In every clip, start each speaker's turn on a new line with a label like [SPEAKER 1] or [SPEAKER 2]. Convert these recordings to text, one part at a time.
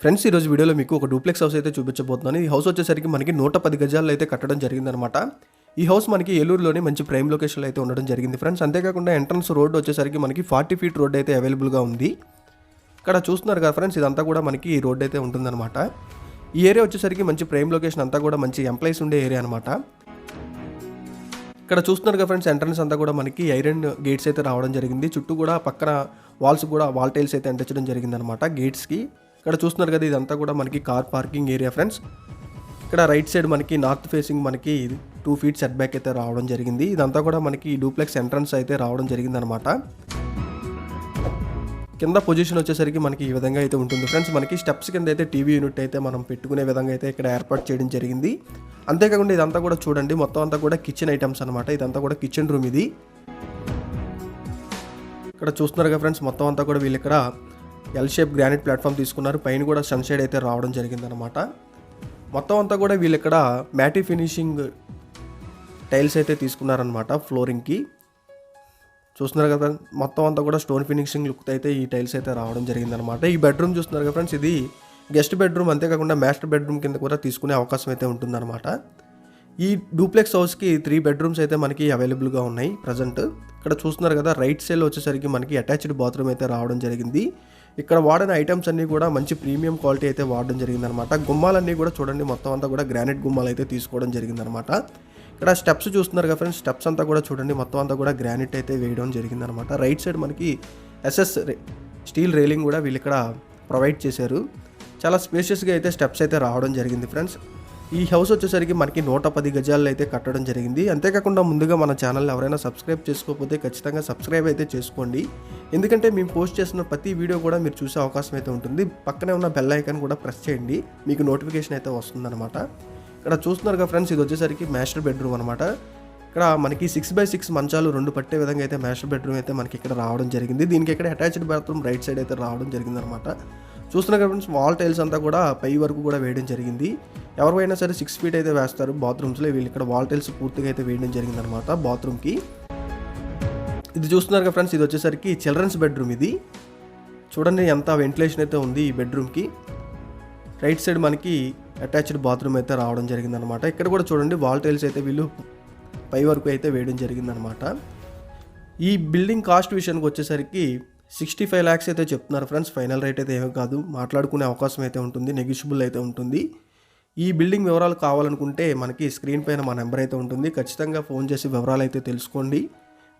[SPEAKER 1] Friends ఈరోజు వీడియోలో మీకు ఒక డూప్లెక్స్ హౌస్ అయితే చూపించబోతున్నాను. ఈ హౌస్ వచ్చేసరికి మనకి నూట పది గజాల్లో అయితే కట్టడం జరిగిందనమాట ఈ హౌస్ మనకి ఏలూరులోనే మంచి ప్రైమ్ లొకేషన్లో అయితే ఉండడం జరిగింది. ఫ్రెండ్స్ అంతేకాకుండా ఎంట్రన్స్ రోడ్ వచ్చేసరికి మనకి ఫార్టీ ఫీట్ రోడ్ అయితే అవైలబుల్గా ఉంది. ఇక్కడ చూస్తున్నారు కదా ఫ్రెండ్స్ ఇదంతా కూడా మనకి ఈ రోడ్ అయితే ఉంటుందన్నమాట. ఈ ఏరియా వచ్చేసరికి మంచి ప్రైమ్ లొకేషన్ అంతా కూడా మంచి ఎంప్లాయీస్ ఉండే ఏరియా అనమాట ఇక్కడ చూస్తున్నారు కదా ఫ్రెండ్స్ ఎంట్రన్స్ అంతా కూడా మనకి ఐరన్ గేట్స్ అయితే రావడం జరిగింది. చుట్టూ కూడా పక్కన వాల్స్ కూడా వాల్ టైల్స్ అయితే అంటించడం జరిగిందనమాట గేట్స్కి ఇక్కడ చూస్తున్నారు కదా ఇదంతా కూడా మనకి కార్ పార్కింగ్ ఏరియా ఫ్రెండ్స్ ఇక్కడ రైట్ సైడ్ మనకి నార్త్ ఫేసింగ్ మనకి టూ ఫీట్ సెట్ బ్యాక్ అయితే రావడం జరిగింది. ఇదంతా కూడా మనకి డూప్లెక్స్ ఎంట్రన్స్ అయితే రావడం జరిగింది అనమాట కింద పొజిషన్ వచ్చేసరికి మనకి ఈ విధంగా అయితే ఉంటుంది ఫ్రెండ్స్ మనకి స్టెప్స్ కింద అయితే టీవీ యూనిట్ అయితే మనం పెట్టుకునే విధంగా అయితే ఇక్కడ ఏర్పాటు చేయడం జరిగింది. అంతేకాకుండా ఇదంతా కూడా చూడండి మొత్తం అంతా కూడా కిచెన్ ఐటమ్స్ అనమాట. ఇదంతా కూడా కిచెన్ రూమ్ ఇది. ఇక్కడ చూస్తున్నారు కదా ఫ్రెండ్స్ మొత్తం అంతా కూడా వీళ్ళు ఇక్కడ ఎల్ షేప్ గ్రానైట్ ప్లాట్ఫామ్ తీసుకున్నారు. పైన కూడా సన్షైడ్ అయితే రావడం జరిగిందనమాట మొత్తం అంతా కూడా వీళ్ళు ఇక్కడ మ్యాటి ఫినిషింగ్ టైల్స్ అయితే తీసుకున్నారనమాట ఫ్లోరింగ్కి చూస్తున్నారు కదా మొత్తం అంతా కూడా స్టోన్ ఫినిషింగ్ లుక్ అయితే ఈ టైల్స్ అయితే రావడం జరిగిందనమాట ఈ బెడ్రూమ్ చూస్తున్నారు కదా ఫ్రెండ్స్ ఇది గెస్ట్ బెడ్రూమ్ అంతేకాకుండా మాస్టర్ బెడ్రూమ్ కింద కూడా తీసుకునే అవకాశం అయితే ఉంటుందన్నమాట. ఈ డూప్లెక్స్ హౌస్కి త్రీ బెడ్రూమ్స్ అయితే మనకి అవైలబుల్గా ఉన్నాయి ప్రజెంట్ ఇక్కడ చూస్తున్నారు కదా రైట్ సైడ్ వచ్చేసరికి మనకి అటాచ్డ్ బాత్రూమ్ అయితే రావడం జరిగింది. ఇక్కడ వాడిన ఐటమ్స్ అన్నీ కూడా మంచి ప్రీమియం క్వాలిటీ అయితే వాడడం జరిగిందనమాట. గుమ్మాలన్నీ కూడా చూడండి మొత్తం అంతా కూడా గ్రానైట్ గుమ్మాలు అయితే తీసుకోవడం జరిగిందనమాట. ఇక్కడ స్టెప్స్ చూస్తున్నారు కదా ఫ్రెండ్స్ స్టెప్స్ అంతా కూడా చూడండి మొత్తం అంతా కూడా గ్రానైట్ అయితే వేయడం జరిగిందనమాట. రైట్ సైడ్ మనకి ఎస్ఎస్ స్టీల్ రైలింగ్ కూడా వీళ్ళు ఇక్కడ ప్రొవైడ్ చేశారు. చాలా స్పేషియస్గా అయితే స్టెప్స్ అయితే రావడం జరిగింది ఫ్రెండ్స్ ఈ హౌస్ వచ్చేసరికి మనకి నూట పది గజాల్లో అయితే కట్టడం జరిగింది. అంతేకాకుండా ముందుగా మన ఛానల్ ఎవరైనా సబ్స్క్రైబ్ చేసుకోకపోతే ఖచ్చితంగా సబ్స్క్రైబ్ అయితే చేసుకోండి. ఎందుకంటే మేము పోస్ట్ చేసిన ప్రతి వీడియో కూడా మీరు చూసే అవకాశం అయితే ఉంటుంది. పక్కనే ఉన్న బెల్ ఐకాన్ కూడా ప్రెస్ చేయండి. మీకు నోటిఫికేషన్ అయితే వస్తుందన్నమాట. ఇక్కడ చూస్తున్నారు కదా ఫ్రెండ్స్ ఇది వచ్చేసరికి మాస్టర్ బెడ్రూమ్ అనమాట ఇక్కడ మనకి సిక్స్ బై సిక్స్ మంచాలు రెండు పట్టే విధంగా అయితే మాస్టర్ బెడ్రూమ్ అయితే మనకి ఇక్కడ రావడం జరిగింది. దీనికి ఇక్కడ అటాచ్డ్ బాత్రూమ్ రైట్ సైడ్ అయితే రావడం జరిగింది అనమాట చూస్తున్నారు ఫ్రెండ్స్ వాల్ టైల్స్ అంతా కూడా పై వరకు కూడా వేయడం జరిగింది. ఎవరికైనా సరే సిక్స్ ఫీట్ అయితే వేస్తారు. బాత్రూమ్స్లో వీళ్ళు ఇక్కడ వాల్టైల్స్ పూర్తిగా అయితే వేయడం జరిగింది అనమాట బాత్రూమ్కి ఇది చూస్తున్నారు కదా ఫ్రెండ్స్ ఇది వచ్చేసరికి చిల్డ్రన్స్ బెడ్రూమ్ ఇది. చూడండి ఎంత వెంటిలేషన్ అయితే ఉంది ఈ బెడ్రూమ్కి రైట్ సైడ్ మనకి అటాచ్డ్ బాత్రూమ్ అయితే రావడం జరిగిందనమాట ఇక్కడ కూడా చూడండి వాల్ టైల్స్ అయితే వీళ్ళు పై వరకు అయితే వేయడం జరిగిందనమాట ఈ బిల్డింగ్ కాస్ట్ విషయానికి వచ్చేసరికి సిక్స్టీ ఫైవ్ ల్యాక్స్ అయితే చెప్తున్నారు ఫ్రెండ్స్ ఫైనల్ రేట్ అయితే ఏమీ కాదు. మాట్లాడుకునే అవకాశం అయితే ఉంటుంది. నెగిషియబుల్ అయితే ఉంటుంది. ఈ బిల్డింగ్ వివరాలు కావాలనుకుంటే మనకి స్క్రీన్ పైన మా నెంబర్ అయితే ఉంటుంది. ఖచ్చితంగా ఫోన్ చేసి వివరాలు అయితే తెలుసుకోండి.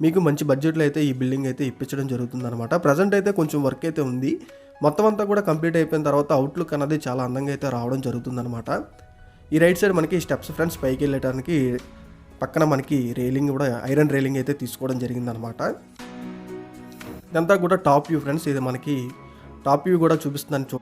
[SPEAKER 1] మీకు మంచి బడ్జెట్లో అయితే ఈ బిల్డింగ్ అయితే ఇప్పించడం జరుగుతుంది అనమాట ప్రజెంట్ అయితే కొంచెం వర్క్ అయితే ఉంది. మొత్తం అంతా కూడా కంప్లీట్ అయిపోయిన తర్వాత అవుట్లుక్ అనేది చాలా అందంగా అయితే రావడం జరుగుతుందనమాట ఈ రైట్ సైడ్ మనకి స్టెప్స్ ఫ్రెండ్స్ పైకి వెళ్ళడానికి పక్కన మనకి రైలింగ్ కూడా ఐరన్ రైలింగ్ అయితే తీసుకోవడం జరిగిందనమాట ఇదంతా కూడా టాప్ వ్యూ ఫ్రెండ్స్. ఇది మనకి టాప్ వ్యూ కూడా చూపిస్తుందని చూ